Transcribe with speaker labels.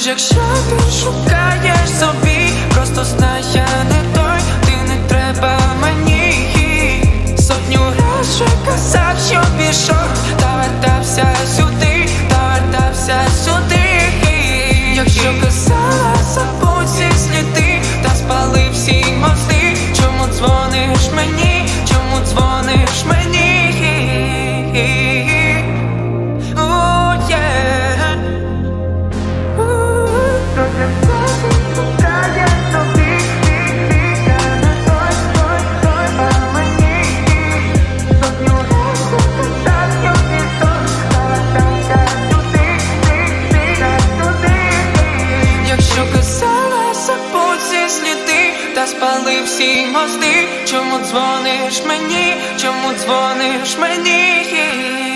Speaker 1: Тож, якщо ти шукаєш собі, просто знай, я не той, ти не треба мені сотню раз вже казав, що пішов. всі мости, чому дзвониш мені, чому дзвониш мені?